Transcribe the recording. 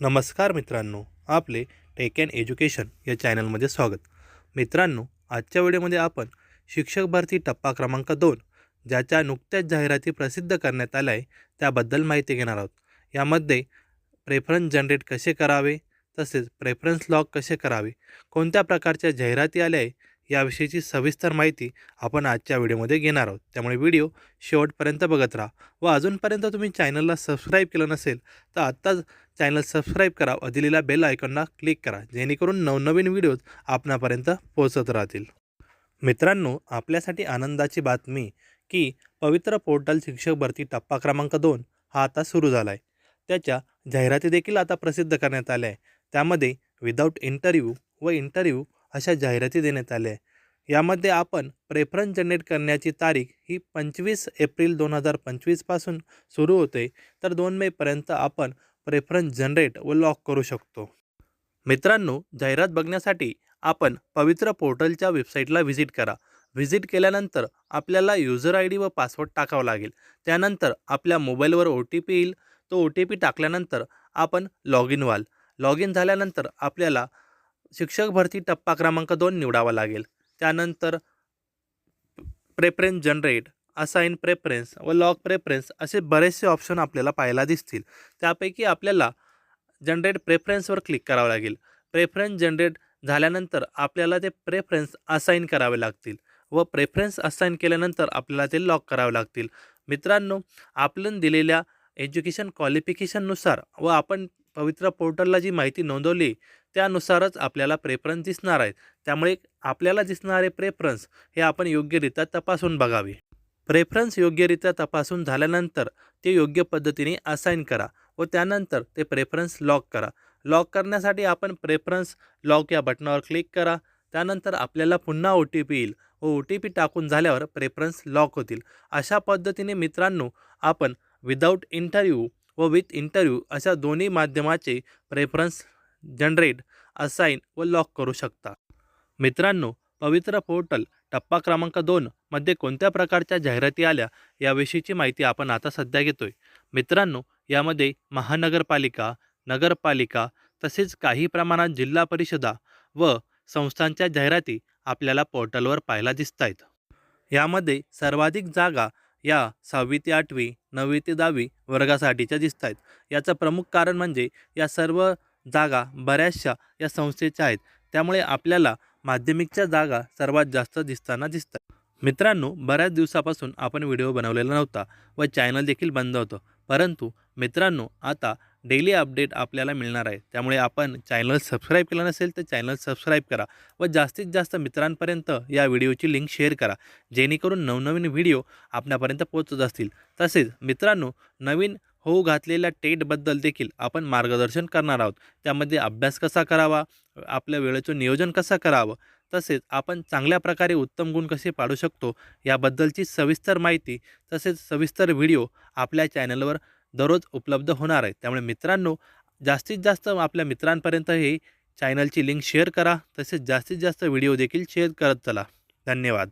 नमस्कार मित्रांनो आपले टेक अँड एज्युकेशन या चॅनलमध्ये स्वागत. मित्रांनो आजच्या व्हिडिओमध्ये आपण शिक्षक भरती टप्पा क्रमांक दोन ज्याच्या नुकत्याच जाहिराती प्रसिद्ध करण्यात आल्या आहे त्याबद्दल माहिती घेणार आहोत. यामध्ये प्रेफरन्स जनरेट कसे करावे तसेच प्रेफरन्स लॉक कसे करावे कोणत्या प्रकारच्या जाहिराती आल्या आहे याविषयीची सविस्तर माहिती आपण आजच्या व्हिडिओमध्ये घेणार आहोत. त्यामुळे व्हिडिओ शेवटपर्यंत बघत राहा. व अजूनपर्यंत तुम्ही चॅनलला सबस्क्राईब केलं नसेल तर आत्ताच चॅनल सबस्क्राईब करा व दिलेल्या बेल आयकॉनला क्लिक करा जेणेकरून नवनवीन व्हिडिओज आपणापर्यंत पोहोचत राहतील. मित्रांनो आपल्यासाठी आनंदाची बातमी की पवित्र पोर्टल शिक्षक भरती टप्पा क्रमांक दोन हा आता सुरू झाला आहे त्याच्या जाहिराती देखील आता प्रसिद्ध करण्यात आल्या आहे त्यामध्ये विदाऊट इंटरव्ह्यू व इंटरव्ह्यू अशा जाहिराती देण्यात आल्या आहे यामध्ये आपण प्रेफरन्स जनरेट करण्याची तारीख ही पंचवीस एप्रिल दोन हजार पंचवीसपासून सुरू होते. तर दोन मेपर्यंत आपण प्रेफरन्स जनरेट व लॉक करू शकतो. मित्रांनो जाहिरात बघण्यासाठी आपण पवित्र पोर्टलच्या वेबसाईटला व्हिजिट करा. व्हिजिट केल्यानंतर आपल्याला युजर आय डी व पासवर्ड टाकावा लागेल. त्यानंतर आपल्या मोबाईलवर ओ टी पी येईल. तो ओ टी पी टाकल्यानंतर आपण लॉग इन व्हाल. लॉग इन झाल्यानंतर आपल्याला शिक्षक भरती टप्पा क्रमांक दोन निवडावा लागेल. त्यानंतर प्रेफरन्स जनरेट असाइन प्रेफरन्स व लॉक प्रेफरन्स असे बरेचसे ऑप्शन आपल्याला पाहायला दिसतील. त्यापैकी आपल्याला जनरेट प्रेफरन्सवर क्लिक करावं लागेल. प्रेफरन्स जनरेट झाल्यानंतर आपल्याला ते प्रेफरन्स असाइन करावे लागतील व प्रेफरन्स असाइन केल्यानंतर आपल्याला ते लॉक करावे लागतील. मित्रांनो आपण दिलेल्या एज्युकेशन क्वालिफिकेशननुसार व आपण पवित्र पोर्टलला जी माहिती नोंदवली त्यानुसारच आपल्याला प्रेफरन्स दिसणार आहेत. त्यामुळे आपल्याला दिसणारे प्रेफरन्स हे आपण योग्यरित्या तपासून बघावे. प्रेफरन्स योग्यरित्या तपासून झाल्यानंतर ते योग्य पद्धतीने असाइन करा व त्यानंतर ते प्रेफरन्स लॉक करा. लॉक करण्यासाठी आपण प्रेफरन्स लॉक या बटनावर क्लिक करा. त्यानंतर आपल्याला पुन्हा ओ टी पी येईल व ओ टी पी टाकून झाल्यावर प्रेफरन्स लॉक होतील. अशा पद्धतीने मित्रांनो आपण विदाऊट इंटरव्ह्यू व विथ इंटरव्ह्यू अशा दोन्ही माध्यमाचे प्रेफरन्स जनरेट असाइन व लॉक करू शकता. मित्रांनो पवित्र पोर्टल टप्पा क्रमांक दोन मध्ये कोणत्या प्रकारच्या जाहिराती आल्या याविषयीची माहिती आपण आता सध्या घेतोय. मित्रांनो यामध्ये महानगरपालिका नगरपालिका तसेच काही प्रमाणात जिल्हा परिषदा व संस्थांच्या जाहिराती आपल्याला पोर्टलवर पाहायला दिसत आहेत यामध्ये सर्वाधिक जागा या सहावी ते आठवी नववी ते दहावी वर्गासाठीच्या दिसत आहेत याचं प्रमुख कारण म्हणजे या सर्व जागा बऱ्याचशा या संस्थेच्या आहेत. त्यामुळे आपल्याला माध्यमिकच्या जागा सर्वात जास्त दिसताना दिसतात. मित्रांनो बऱ्याच दिवसापासून आपण व्हिडिओ बनवलेला नव्हता व चॅनल देखील बंद होतं. परंतु मित्रांनो आता डेली अपडेट आपल्याला मिळणार आहे. त्यामुळे आपण चॅनल सबस्क्राईब केलं नसेल तर चॅनल सबस्क्राईब करा व जास्तीत जास्त मित्रांपर्यंत या व्हिडिओची लिंक शेअर करा. जेणेकरून नवनवीन व्हिडिओ आपल्यापर्यंत पोहोचत असतील. तसेच मित्रांनो नवीन होऊ घातलेल्या टेटबद्दल देखील आपण मार्गदर्शन करणार आहोत. त्यामध्ये अभ्यास कसा करावा? आपल्या वेळेचं नियोजन कसं करावं? तसेच आपण चांगल्या प्रकारे उत्तम गुण कसे पाडू शकतो? याबद्दलची सविस्तर माहिती तसेच सविस्तर व्हिडिओ आपल्या चॅनलवर दररोज उपलब्ध होणार आहे. त्यामुळे मित्रांनो जास्तीत जास्त आपल्या मित्रांपर्यंत हे चॅनलची लिंक शेअर करा. तसेच जास्तीत जास्त व्हिडिओ देखील शेअर करत चला. धन्यवाद.